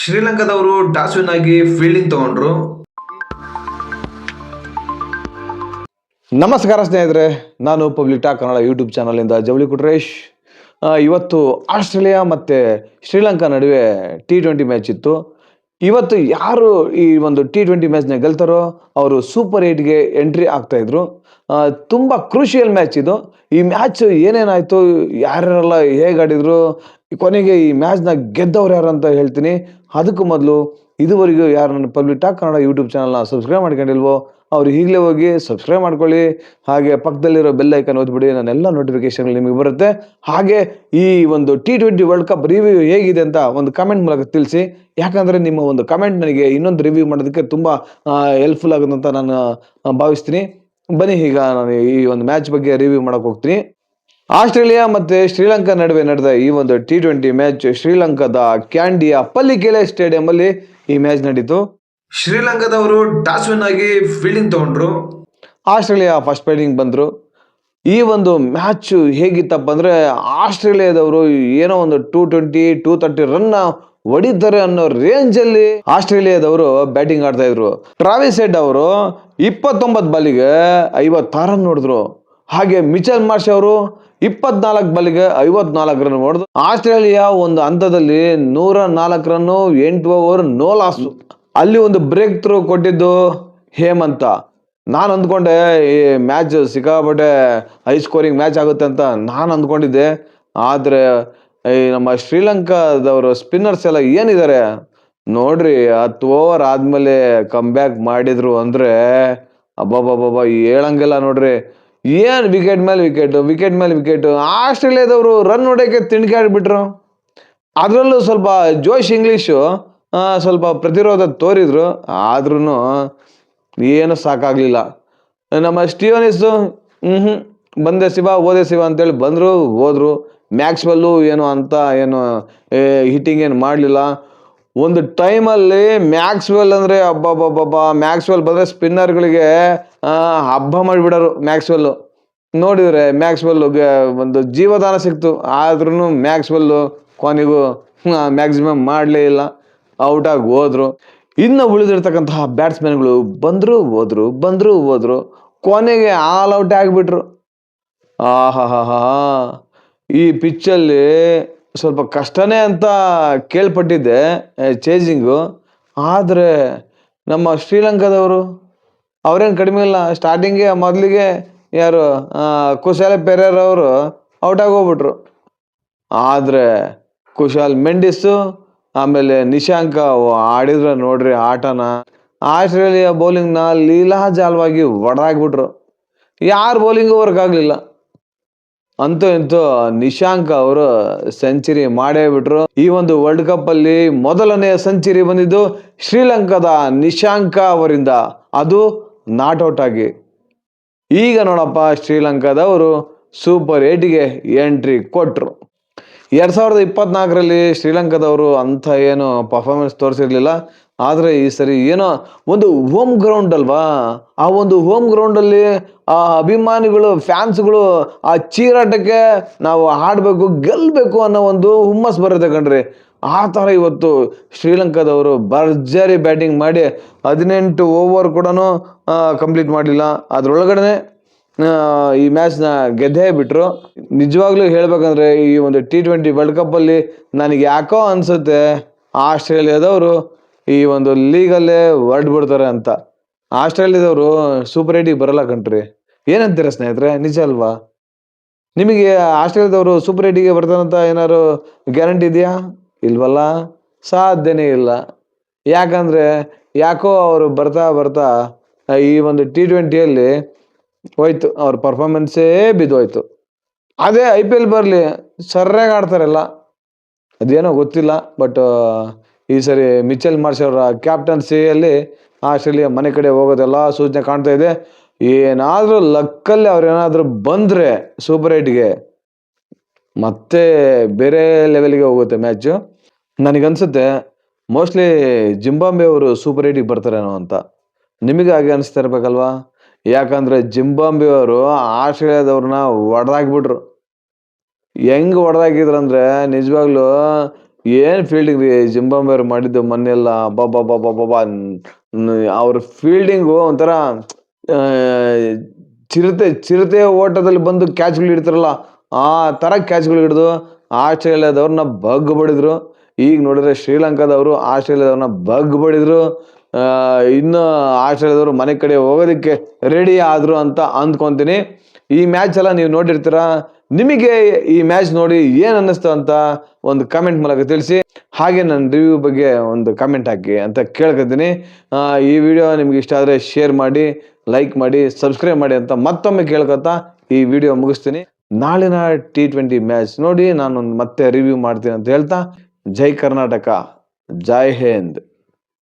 ಶ್ರೀಲಂಕಾದವರು toss win ಆಗಿ fielding ತಗೊಂಡ್ರು. ನಮಸ್ಕಾರ ಸ್ನೇಹಿತರೆ, ನಾನು ಪಬ್ಲಿಕ್ ಟಾಕ್ ಕನ್ನಡ ಯೂಟ್ಯೂಬ್ ಚಾನಲಿಂದ ಜವಳಿ ಕುಟ್ರೇಶ್. ಇವತ್ತು ಆಸ್ಟ್ರೇಲಿಯಾ ಮತ್ತು ಶ್ರೀಲಂಕಾ ನಡುವೆ ಟಿ ಟ್ವೆಂಟಿ ಮ್ಯಾಚ್ ಇತ್ತು. ಇವತ್ತು ಯಾರು ಈ ಒಂದು ಟಿ ಟ್ವೆಂಟಿ ಮ್ಯಾಚ್ನ ಗೆಲ್ತಾರೋ ಅವರು ಸೂಪರ್ ಏಯ್ಟ್ಗೆ ಎಂಟ್ರಿ ಆಗ್ತಾಯಿದ್ರು ತುಂಬ ಕ್ರೂಷಿಯಲ್ ಮ್ಯಾಚ್ ಇದು. ಈ ಮ್ಯಾಚ್ ಏನೇನಾಯಿತು, ಯಾರ್ಯಾರೆಲ್ಲ ಹೇಗೆ ಆಡಿದ್ರು, ಕೊನೆಗೆ ಈ ಮ್ಯಾಚ್ನ ಗೆದ್ದವ್ರು ಯಾರು ಅಂತ ಹೇಳ್ತೀನಿ. ಅದಕ್ಕೂ ಮೊದಲು ಇದುವರೆಗೂ ಯಾರು ನನ್ನ ಪಬ್ಲಿಕ್ ಟಾಕ್ ಕನ್ನಡ ಯೂಟ್ಯೂಬ್ ಚಾನಲ್ನ ಸಬ್ಸ್ಕ್ರೈಬ್ ಮಾಡ್ಕೊಂಡಿಲ್ವೋ ಅವ್ರು ಈಗಲೇ ಹೋಗಿ ಸಬ್ಸ್ಕ್ರೈಬ್ ಮಾಡ್ಕೊಳ್ಳಿ. ಹಾಗೆ ಪಕ್ಕದಲ್ಲಿರೋ ಬೆಲ್ ಐಕನ್ ಓದ್ಬಿಡಿ. ನನ್ನೆಲ್ಲ ನೋಟಿಫಿಕೇಶನ್ಗಳು ನಿಮಗೆ ಬರುತ್ತೆ. ಹಾಗೆ ಈ ಒಂದು T twenty world cup review ಹೇಗಿದೆ ಅಂತ ಒಂದು ಕಮೆಂಟ್ ಮೂಲಕ ತಿಳಿಸಿ. ಯಾಕಂದರೆ ನಿಮ್ಮ ಒಂದು ಕಮೆಂಟ್ ನನಗೆ ಇನ್ನೊಂದು ರಿವ್ಯೂ ಮಾಡೋದಕ್ಕೆ ತುಂಬ ಹೆಲ್ಪ್ಫುಲ್ ಆಗುತ್ತೆ ಅಂತ ನಾನು ಭಾವಿಸ್ತೀನಿ. ಬನ್ನಿ ಈಗ ನಾನು ಈ ಒಂದು ಮ್ಯಾಚ್ ಬಗ್ಗೆ ರಿವ್ಯೂ ಮಾಡೋಕೆ ಹೋಗ್ತೀನಿ. ಆಸ್ಟ್ರೇಲಿಯಾ ಮತ್ತು ಶ್ರೀಲಂಕಾ ನಡುವೆ ನಡೆದ ಈ ಒಂದು ಟಿ ಟ್ವೆಂಟಿ ಮ್ಯಾಚ್ ಶ್ರೀಲಂಕಾದ ಕ್ಯಾಂಡಿಯ ಪಲ್ಲಿಕೆಲೆ ಸ್ಟೇಡಿಯಮಲ್ಲಿ ಈ ಮ್ಯಾಚ್ ನಡೀತು. ಶ್ರೀಲಂಕಾದವರು ಟಾಸ್ ವಿನ್ ಆಗಿ ಫೀಲ್ಡಿಂಗ್ ತಗೊಂಡ್ರು. ಆಸ್ಟ್ರೇಲಿಯಾ ಫಸ್ಟ್ ಫೀಲ್ಡಿಂಗ್ ಬಂದರು. ಈ ಒಂದು ಮ್ಯಾಚ್ ಹೇಗಿತ್ತಪ್ಪ ಅಂದರೆ ಆಸ್ಟ್ರೇಲಿಯಾದವರು ಏನೋ ಒಂದು ಟೂ ಟ್ವೆಂಟಿ ಟೂ ತರ್ಟಿ ರನ್ನ ಹೊಡಿತಾರೆ ಅನ್ನೋ ರೇಂಜಲ್ಲಿ ಆಸ್ಟ್ರೇಲಿಯಾದವರು ಬ್ಯಾಟಿಂಗ್ ಆಡ್ತಾ ಇದ್ರು. ಟ್ರಾವಿಸ್ ಹೆಡ್ ಅವರು ಇಪ್ಪತ್ತೊಂಬತ್ತು ಬಾಲಿಗೆ ಐವತ್ತಾರು ರನ್ ನೋಡಿದ್ರು ಹಾಗೆ ಮಿಚಲ್ ಮಾರ್ಷ್ ಅವರು ಇಪ್ಪತ್ನಾಲ್ಕು ಬಾಲಿಗೆ ಐವತ್ನಾಲ್ಕು ರನ್ ಹೊಡೆದು ಆಸ್ಟ್ರೇಲಿಯಾ ಒಂದು ಹಂತದಲ್ಲಿ ನೂರ ನಾಲ್ಕು ರನ್ನು ಎಂಟು ಓವರ್ ನೋ ಲಾಸು ಅಲ್ಲಿ ಒಂದು ಬ್ರೇಕ್ ಥ್ರೂ ಕೊಟ್ಟಿದ್ದು ಹೇಮಂತ. ನಾನು ಅಂದ್ಕೊಂಡೆ ಈ ಮ್ಯಾಚ್ ಸಿಕ್ಕಾಪಟ್ಟೆ ಹೈ ಸ್ಕೋರಿಂಗ್ ಮ್ಯಾಚ್ ಆಗುತ್ತೆ ಅಂತ ನಾನು ಅಂದ್ಕೊಂಡಿದ್ದೆ. ಆದರೆ, ಈ ನಮ್ಮ ಶ್ರೀಲಂಕಾದವರು ಸ್ಪಿನ್ನರ್ಸ್ ಎಲ್ಲ ಏನಿದ್ದಾರೆ? ನೋಡ್ರಿ, ಹತ್ತು ಓವರ್ ಆದಮೇಲೆ ಕಮ್ ಬ್ಯಾಕ್ ಮಾಡಿದ್ರು ಅಂದರೆ ಅಬ್ಬಬ್ಬಬ್ಬ ಹೇಳಂಗಿಲ್ಲ ನೋಡ್ರಿ. ಏನು ವಿಕೆಟ್ ಮೇಲೆ ವಿಕೆಟು ವಿಕೆಟ್ ಮೇಲೆ ವಿಕೆಟು ಆಸ್ಟ್ರೇಲಿಯಾದವರು ರನ್ ಹೊಡೆಯೋಕ್ಕೆ ತಿಣ್ಕಾಡ್ಬಿಟ್ರು ಅದರಲ್ಲೂ ಸ್ವಲ್ಪ ಜೋಶ್ ಇಂಗ್ಲೀಷು ಸ್ವಲ್ಪ ಪ್ರತಿರೋಧ ತೋರಿದ್ರು ಆದ್ರೂ ಏನು ಸಾಕಾಗಲಿಲ್ಲ. ನಮ್ಮ ಸ್ಟೀವನಿಸು ಹ್ಞೂ ಬಂದೆ ಶಿವ ಓದೆ ಶಿವ ಅಂತೇಳಿ ಬಂದರು, ಹೋದ್ರು. ಮ್ಯಾಕ್ಸ್ವೆಲ್ಲು ಏನು ಅಂತ ಏನು ಹಿಟ್ಟಿಂಗ್ ಏನು ಮಾಡಲಿಲ್ಲ. ಒಂದು ಟೈಮಲ್ಲಿ ಮ್ಯಾಕ್ಸ್ವೆಲ್ ಅಂದರೆ ಅಬ್ಬಬ್ಬಬ್ಬ ಮ್ಯಾಕ್ಸ್ವೆಲ್ ಬಂದರೆ ಸ್ಪಿನ್ನರ್ಗಳಿಗೆ ಹಬ್ಬ ಮಾಡಿಬಿಡೋರು ಮ್ಯಾಕ್ಸ್ವೆಲ್ಲು. ನೋಡಿದ್ರೆ ಮ್ಯಾಕ್ಸ್ವೆಲ್ಲು ಒಂದು ಜೀವದಾನ ಸಿಕ್ತು ಆದ್ರೂ ಮ್ಯಾಕ್ಸ್ವೆಲ್ಲು ಕೊನೆಗೂ ಮ್ಯಾಕ್ಸಿಮಮ್ ಮಾಡಲೇ ಇಲ್ಲ. ಔಟಾಗಿ ಹೋದ್ರು. ಇನ್ನು ಉಳಿದಿರ್ತಕ್ಕಂತಹ ಬ್ಯಾಟ್ಸ್ಮನ್ಗಳು ಬಂದರೂ ಹೋದ್ರು, ಬಂದರು ಹೋದ್ರು, ಕೊನೆಗೆ ಆಲ್ ಔಟ್ ಆಗಿಬಿಟ್ರು. ಆಹಾಹಾ ಈ ಪಿಚ್ಚಲ್ಲಿ ಸ್ವಲ್ಪ ಕಷ್ಟನೇ ಅಂತ ಕೇಳ್ಪಟ್ಟಿದ್ದೆ ಚೇಜಿಂಗು. ಆದರೆ ನಮ್ಮ ಶ್ರೀಲಂಕಾದವರು, ಅವ್ರೇನು ಕಡಿಮೆ ಇಲ್ಲ ಸ್ಟಾರ್ಟಿಂಗೆ ಮೊದಲಿಗೆ ಯಾರು ಕುಶಾಲ ಪೆರೇರ್ ಅವರು ಔಟಾಗಿ ಹೋಗ್ಬಿಟ್ರು. ಆದರೆ ಕುಶಾಲ್ ಮೆಂಡಿಸು ಆಮೇಲೆ ನಿಶಾಂಕ ಆಡಿದ್ರೆ ನೋಡ್ರಿ ಆಟನ. ಆಸ್ಟ್ರೇಲಿಯಾ ಬೌಲಿಂಗ್ನ ಲೀಲಾಜಾಲವಾಗಿ ಒಡದಾಗ್ಬಿಟ್ರು ಯಾರು ಬೌಲಿಂಗು ವರ್ಕ್ ಆಗಲಿಲ್ಲ. ಅಂತೂ ಇಂತೂ ನಿಶಾಂಕ್ ಅವರು ಸೆಂಚುರಿ ಮಾಡೇ ಬಿಟ್ರು. ಈ ಒಂದು ವರ್ಲ್ಡ್ ಕಪ್ ಅಲ್ಲಿ ಮೊದಲನೆಯ ಸೆಂಚುರಿ ಬಂದಿದ್ದು ಶ್ರೀಲಂಕಾದ ನಿಶಾಂಕ ಅವರಿಂದ. ಅದು ನಾಟ್ ಔಟ್ ಆಗಿ. ಈಗ ನೋಡಪ್ಪ ಶ್ರೀಲಂಕಾದವರು ಸೂಪರ್ ಏಟಿಗೆ ಎಂಟ್ರಿ ಕೊಟ್ರು. ಎರಡು ಸಾವಿರದ ಇಪ್ಪತ್ನಾಲ್ಕರಲ್ಲಿ ಶ್ರೀಲಂಕಾದವರು ಅಂಥ ಏನು ಪರ್ಫಾರ್ಮೆನ್ಸ್ ತೋರಿಸಿರ್ಲಿಲ್ಲ. ಆದರೆ ಈ ಸರಿ ಏನೋ ಒಂದು ಹೋಮ್ ಗ್ರೌಂಡ್ ಅಲ್ವಾ? ಆ ಒಂದು ಹೋಮ್ ಗ್ರೌಂಡಲ್ಲಿ ಆ ಅಭಿಮಾನಿಗಳು ಫ್ಯಾನ್ಸ್ಗಳು ಆ ಚೀರಾಟಕ್ಕೆ ನಾವು ಆಡಬೇಕು ಗೆಲ್ಲಬೇಕು ಅನ್ನೋ ಒಂದು ಹುಮ್ಮಸ್ ಬರುತ್ತೆ ಕಣ್ರಿ. ಆ ಥರ ಇವತ್ತು ಶ್ರೀಲಂಕಾದವರು ಭರ್ಜರಿ ಬ್ಯಾಟಿಂಗ್ ಮಾಡಿ ಹದಿನೆಂಟು ಓವರ್ ಕೂಡ ಕಂಪ್ಲೀಟ್ ಮಾಡಲಿಲ್ಲ. ಅದರೊಳಗಡೆ ಈ ಮ್ಯಾಚ್ನ ಗೆದ್ದೇ ಬಿಟ್ರು. ನಿಜವಾಗ್ಲೂ ಹೇಳ್ಬೇಕಂದ್ರೆ ಈ ಒಂದು ಟಿ ಟ್ವೆಂಟಿ ವರ್ಲ್ಡ್ ಕಪ್ಪಲ್ಲಿ ನನಗೆ ಯಾಕೋ ಅನಿಸುತ್ತೆ, ಆಸ್ಟ್ರೇಲಿಯಾದವರು ಈ ಒಂದು ಲೀಗಲ್ಲೇ ಬಿಡ್ತಾರೆ ಅಂತ. ಆಸ್ಟ್ರೇಲಿಯಾದವರು ಸೂಪರ್ ಏಟಿಗೆ ಬರಲ್ಲ ಕಣ್ರಿ ಏನಂತೀರ ಸ್ನೇಹಿತರೆ, ನಿಜ ಅಲ್ವಾ? ನಿಮಗೆ ಆಸ್ಟ್ರೇಲಿಯಾದವರು ಸೂಪರ್ ಏಟಿಗೆ ಬರ್ತಾರಂತ ಏನಾದ್ರು ಗ್ಯಾರಂಟಿ ಇದೆಯಾ? ಇಲ್ವಲ್ಲ? ಸಾಧ್ಯನೇ ಇಲ್ಲ. ಯಾಕಂದರೆ ಯಾಕೋ ಅವರು ಬರ್ತಾ ಬರ್ತಾ ಈ ಒಂದು ಟಿ ಟ್ವೆಂಟಿಯಲ್ಲಿ ಹೋಯ್ತು, ಅವ್ರ ಪರ್ಫಾರ್ಮೆನ್ಸೇ ಬಿದ್ದೋಯ್ತು. ಅದೇ ಐ ಪಿ ಎಲ್ ಬರಲಿ, ಸರ್ಯಾಗಿ ಆಡ್ತಾರಲ್ಲ, ಅದೇನೋ ಗೊತ್ತಿಲ್ಲ ಬಟ್ ಈ ಸರಿ ಮಿಚೆಲ್ ಮಾರ್ಷ್ ಅವರ ಕ್ಯಾಪ್ಟನ್ಸಿಯಲ್ಲಿ ಆಸ್ಟ್ರೇಲಿಯಾ ಮನೆ ಕಡೆ ಹೋಗೋದೆಲ್ಲ ಸೂಚನೆ ಕಾಣ್ತಾ ಇದೆ. ಏನಾದರೂ ಲಕ್ಕಲ್ಲಿ ಅವ್ರೇನಾದರೂ ಬಂದರೆ ಸೂಪರ್ ಏಟ್ಗೆ ಮತ್ತೆ ಬೇರೆ ಲೆವೆಲ್ಗೆ ಹೋಗುತ್ತೆ ಮ್ಯಾಚು ನನಗನ್ಸುತ್ತೆ ಮೋಸ್ಟ್ಲಿ ಜಿಂಬಾಂಬೆ ಅವರು ಸೂಪರ್ ಏಟಿಗೆ ಬರ್ತಾರೇನೋ ಅಂತ ನಿಮಗೆ ಹಾಗೆ ಅನಿಸ್ತಾ ಇರ್ಬೇಕಲ್ವಾ? ಯಾಕಂದರೆ ಜಿಂಬಾಂಬೆ ಅವರು ಆಸ್ಟ್ರೇಲಿಯಾದವ್ರನ್ನ ಹೊಡೆದಾಕ್ಬಿಟ್ರು ಹೆಂಗ್ ಹೊಡೆದಾಕಿದ್ರು ಅಂದರೆ ನಿಜವಾಗ್ಲೂ ಏನು ಫೀಲ್ಡಿಂಗ್ ರೀ ಜಿಂಬಾಬ್ವೆ ಅವ್ರು ಮಾಡಿದ್ದು ಮೊನ್ನೆಲ್ಲ ಬಾಬಾ ಬಾಬಾ ಬಾಬಾ ಅವ್ರ ಫೀಲ್ಡಿಂಗು ಒಂಥರ ಚಿರತೆ ಚಿರತೆ ಓಟದಲ್ಲಿ ಬಂದು ಕ್ಯಾಚ್ಗಳು ಹಿಡ್ತಾರಲ್ಲ, ಆ ಥರ ಕ್ಯಾಚ್ಗಳು ಹಿಡಿದು ಆಸ್ಟ್ರೇಲಿಯಾದವ್ರನ್ನ ಬಗ್ ಬಡಿದ್ರು. ಈಗ ನೋಡಿದ್ರೆ ಶ್ರೀಲಂಕಾದವರು ಆಸ್ಟ್ರೇಲಿಯಾದವ್ರನ್ನ ಬಗ್ ಬಡಿದ್ರು. ಇನ್ನು ಆಸ್ಟ್ರೇಲಿಯಾದವರು ಮನೆ ಕಡೆ ಹೋಗೋದಕ್ಕೆ ರೆಡಿ ಆದರು ಅಂತ ಅಂದ್ಕೊತೀನಿ. ಈ ಮ್ಯಾಚ್ ಎಲ್ಲ ನೀವು ನೋಡಿರ್ತೀರ? ನಿಮಗೆ ಈ ಮ್ಯಾಚ್ ನೋಡಿ ಏನು ಅನ್ನಿಸ್ತು ಅಂತ ಒಂದು ಕಮೆಂಟ್ ಮೂಲಕ ತಿಳಿಸಿ. ಹಾಗೆ ನನ್ನ ರಿವ್ಯೂ ಬಗ್ಗೆ ಒಂದು ಕಮೆಂಟ್ ಹಾಕಿ ಅಂತ ಕೇಳ್ಕೊತೀನಿ. ಈ ವಿಡಿಯೋ ನಿಮ್ಗೆ ಇಷ್ಟ ಆದರೆ ಶೇರ್ ಮಾಡಿ ಲೈಕ್ ಮಾಡಿ ಸಬ್ಸ್ಕ್ರೈಬ್ ಮಾಡಿ ಅಂತ ಮತ್ತೊಮ್ಮೆ ಕೇಳ್ಕೊತಾ ಈ ವಿಡಿಯೋ ಮುಗಿಸ್ತೀನಿ. ನಾಳಿನ ಟಿ ಟ್ವೆಂಟಿ ಮ್ಯಾಚ್ ನೋಡಿ ನಾನು ಮತ್ತೆ ರಿವ್ಯೂ ಮಾಡ್ತೀನಿ ಅಂತ ಹೇಳ್ತಾ. ಜೈ ಕರ್ನಾಟಕ, ಜೈ ಹಿಂದ್.